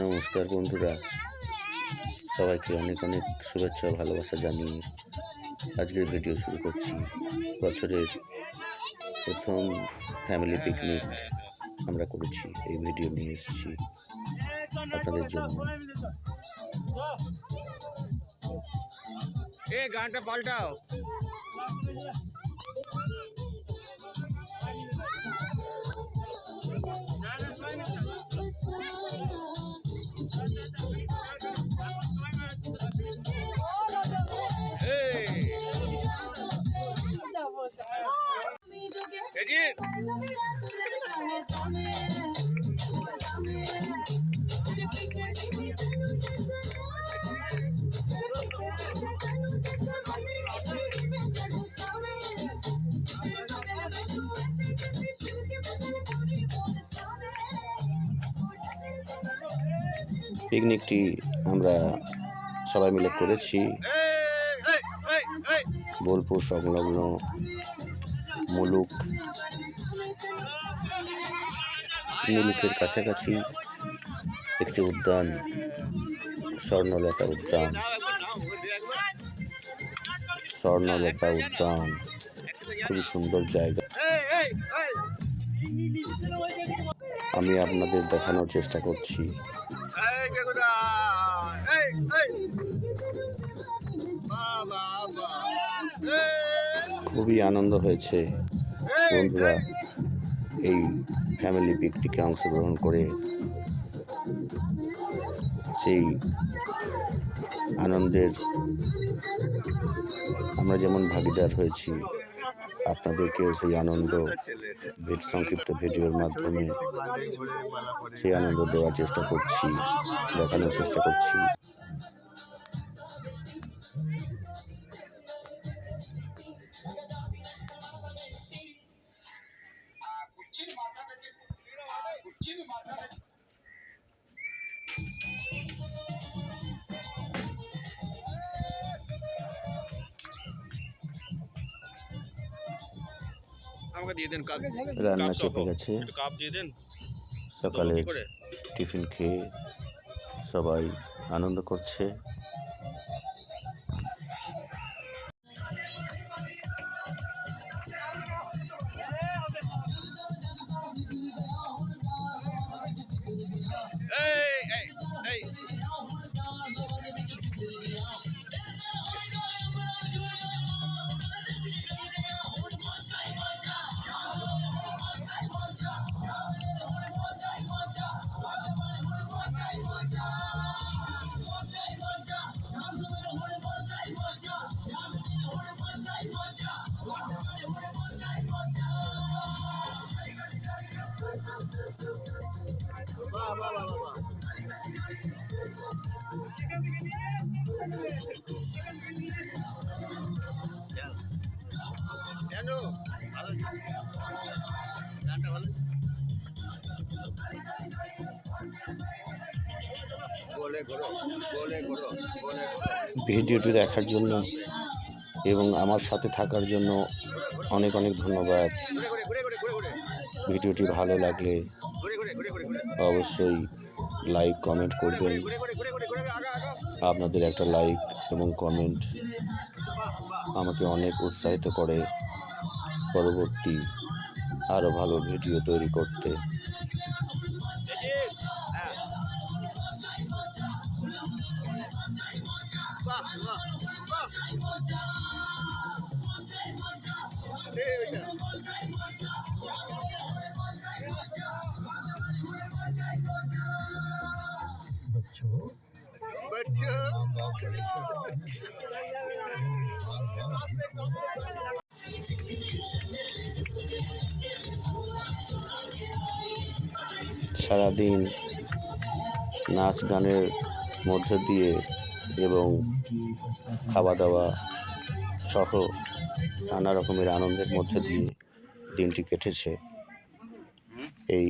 নমস্কার বন্ধুরা। সবাইকে অনেক অনেক শুভেচ্ছা ভালোবাসা জানিয়ে আজকের ভিডিও শুরু করছি। বছরের প্রথম ফ্যামিলি পিকনিক আমরা করেছি। এই ভিডিও নিয়ে এসেছি আপনাদের জন্য। গানটা পাল্টাও। এই, এজিৎ, পিকনিকটি আমরা সবাই মিলে করেছি। বোলপুর সংলগ্ন মুলুক মুলুকের কাছাকাছি একটি উদ্যান, স্বর্ণলতা উদ্যান স্বর্ণলতা উদ্যান, খুবই সুন্দর জায়গা। আমি আপনাদের দেখানোর চেষ্টা করছি খুবই আনন্দ হয়েছে বন্ধুরা এই। ফ্যামিলি পিকনিকে অংশগ্রহণ করে সেই আনন্দের আমরা যেমন ভাগিদার হয়েছি, আপনাদেরকেও সেই আনন্দ সংক্ষিপ্ত ভিডিওর মাধ্যমে সেই আনন্দ দেওয়ার চেষ্টা করছি, দেখানোর চেষ্টা করছি রান্না চেপে গেছে। সকালে টিফিন খেয়ে সবাই আনন্দ করছে। ভিডিওটি দেখার জন্য এবং আমার সাথে থাকার জন্য অনেক অনেক ধন্যবাদ। ভিডিওটি ভালো লাগলে অবশ্যই লাইক কমেন্ট করবেন। আপনাদের একটা লাইক এবং কমেন্ট আমাকে অনেক উৎসাহিত করে। পরবর্তী আরও ভালো ভিডিও তৈরি করতে। এজিৎ बच्चों সারাদিন নাচ গানের মধ্য দিয়ে এবং খাওয়া দাওয়া সহ নানা রকমের আনন্দের মধ্যে দিয়ে দিনটি কেটেছে এই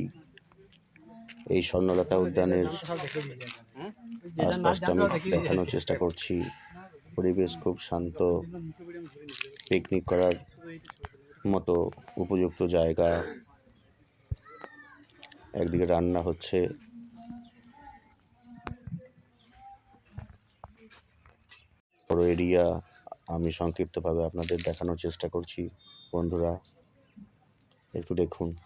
এই স্বর্ণলতা উদ্যানের আশপাশটা আমি দেখানোর চেষ্টা করছি। পরিবেশ খুব শান্ত। পিকনিক করার মতো উপযুক্ত জায়গা। একদিকে রান্না হচ্ছে। বড় এরিয়া আমি সংক্ষিপ্তভাবে আপনাদের দেখানোর চেষ্টা করছি। বন্ধুরা, একটু দেখুন।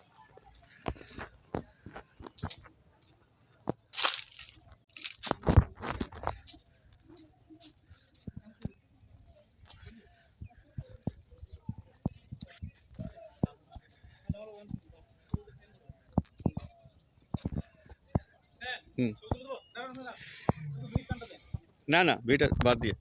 না না বিটা বাদ দিয়ে।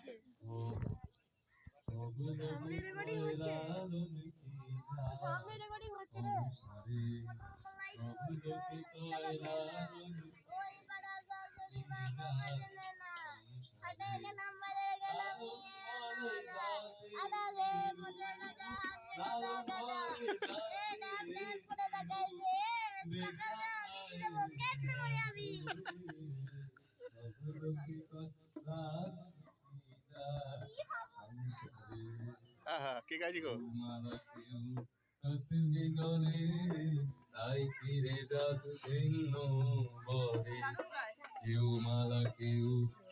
হচ্ছে। সামনে রেকর্ডিং হচ্ছে। সামনে রেকর্ডিং হচ্ছে রে। আমি আহা, কে গাইছি ভিন্ন বরে কেউ মালা কেউ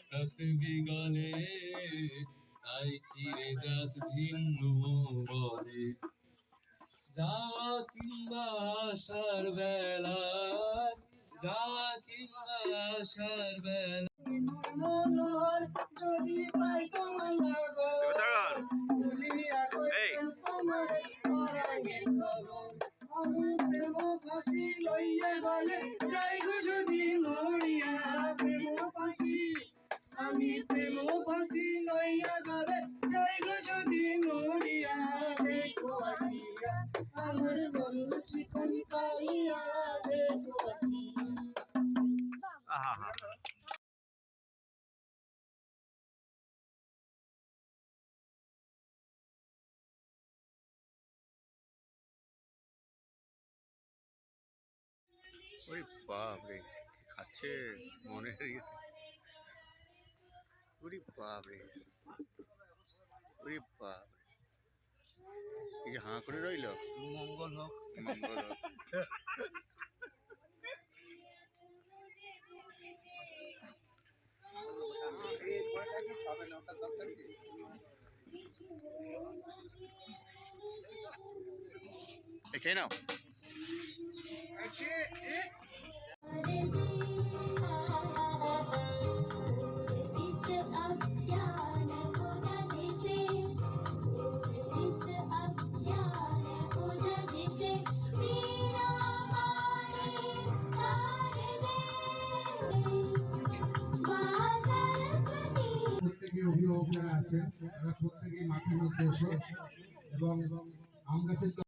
হসবি গলে তাই ফিরে যাত ভিন্ন বরে যাওয়া কিংবা আসার বেলা যাওয়া কিংবা আসার বেলা যদি পাই তোমার লাগো এই আমি প্রেম ফাঁসি লইয়া গলে যাই গো যদি মরিয়া প্রেম ফাঁসি আমি প্রেম ফাঁসি লইয়া ওরে বাপ রে কি খাচ্ছে? ইয়েতে ওরে বাপ রে ওরে বাপ রে এই যে হাঁ করে রইল? মঙ্গল হোক। মঙ্গল হোক। খেয়ে নাও। প্রত্যেকের অভিভাবক যারা আছেন তারা প্রত্যেকেই এসে এবং আম গাছের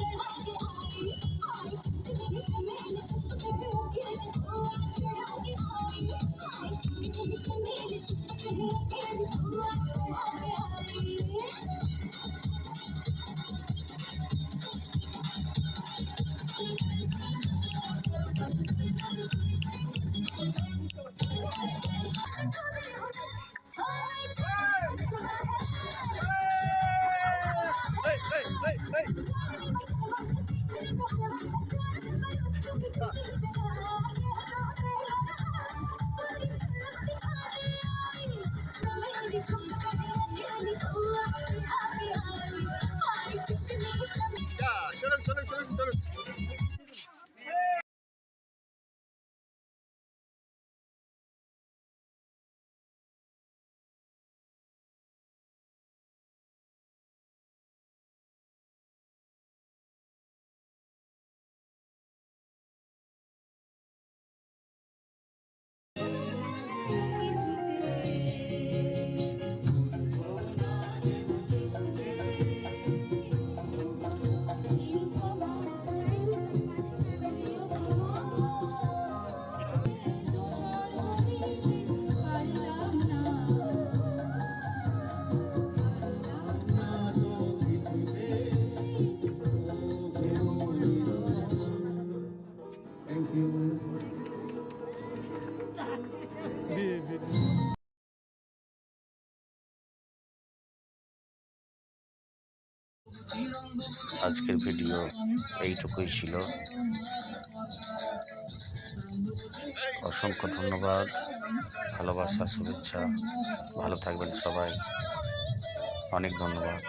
আজকের ভিডিও এইটুকুই ছিল। অসংখ্য ধন্যবাদ ভালোবাসা শুভেচ্ছা। ভালো থাকবেন সবাই। অনেক ধন্যবাদ.